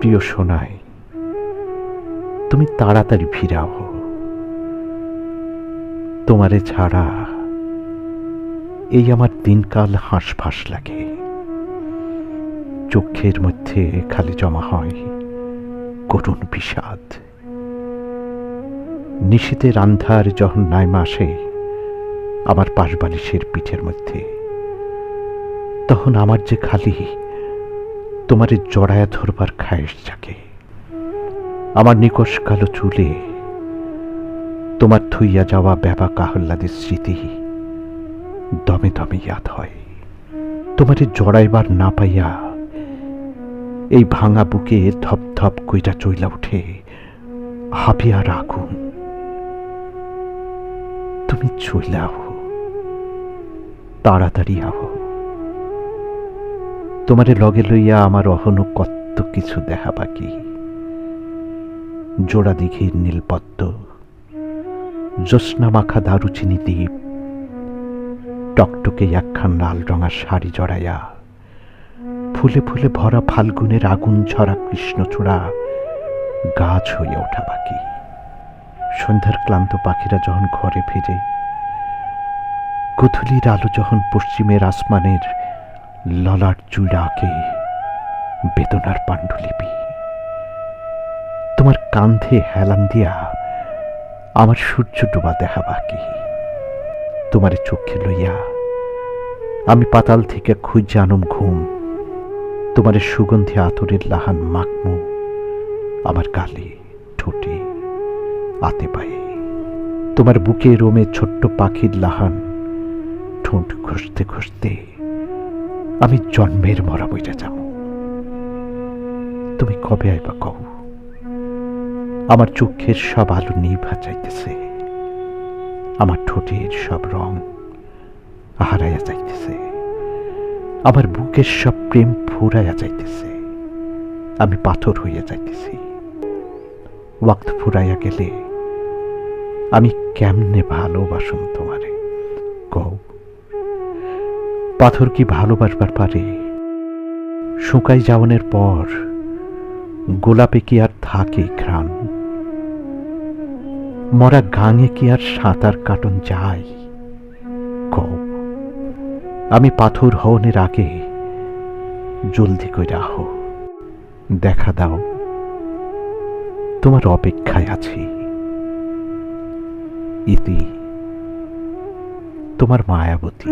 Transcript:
প্রিয় সোনাই, তুমি তাড়াতাড়ি ফিরাও। তোমারে ছাড়া এই আমার দিনকাল হাঁসফাঁস লাগে। চোখের মধ্যে খালি জমা হয় করুণ বিষাদ। নিশীতের আন্ধার যখন নাইমা আসে আমার পাশবালিশের পিঠের মধ্যে, তখন আমার যে খালি তোমারে জড়ায়া ধরবার খায়েশ জাগে আমার নিকশ কালো চুলে, তোমার থুইয়া যাওয়া ব্যাপা কাহল্লাদের স্মৃতি দমে দমে ইয়াদ হয়। তোমারে জড়াইবার না পাইয়া এই ভাঙা বুকে ধপ ধপ কইরা চইলা উঠে হাবিয়ার আগুন তুমি চইলাও, তাড়াতাড়ি আও তোমারে লগে লইয়া আমার অহনো কত কিছু দেখা বাকি। জোড়া দিঘির নীলপদ্ম, জ্যোৎস্না মাখা দারুচিনি দ্বীপ, টকটকে একখান লাল রঙা শাড়ি জড়াইয়া, ফুলে ফুলে ভরা ফাল্গুনের আগুন ঝরা কৃষ্ণচূড়া গাছ হয়ে ওঠা বাকি। সন্ধ্যার ক্লান্ত পাখিরা যখন ঘরে ফিরে কুথুলির আলো যখন পশ্চিমের আসমানের ললাট চূড়াকে বেদনার পাণ্ডুলিপি। তোমার কান্ধে হেলান দিয়া আমার সূর্য ডোবা দেখা বাকি। তোমার চোখে লইয়া আমি পাতাল থেকে খুঁজে আনম ঘুম। তোমার সুগন্ধি আতরের লাহান মাকমু আমার গালে ঠোঁটে আতে পায়ে। তোমার বুকে রোমে ছোট্ট পাখির লাহান ঠোঁট ঘষতে ঘষতে আমি জন্মের মরা বইটা যাব তুমি কবে আইবা কও? আমার চোখের সব আলো নিভা চাইতেছে। আমার ঠোঁটের সব রং হারাইয়া যাইতেছে আমার বুকের সব প্রেম ফুরাইয়া যাইতেছে আমি পাথর হইয়া যাইতেছি ওয়াক্ত ফুরাইয়া গেলে আমি কেমনে ভালোবাসুম তোমারে পাথর কি ভালোবাসবার পারে? শুকাই যাওয়ানের পর গোলাপে কি আর থাকে ঘ্রাণ? মরা গাঙে কি আর সাঁতার কাটন যায়? কও, আমি পাথর হওনের আগে জলদি করে আহো, দেখা দাও, তোমার অপেক্ষায় আছি। ইতি, তোমার মায়াবতী।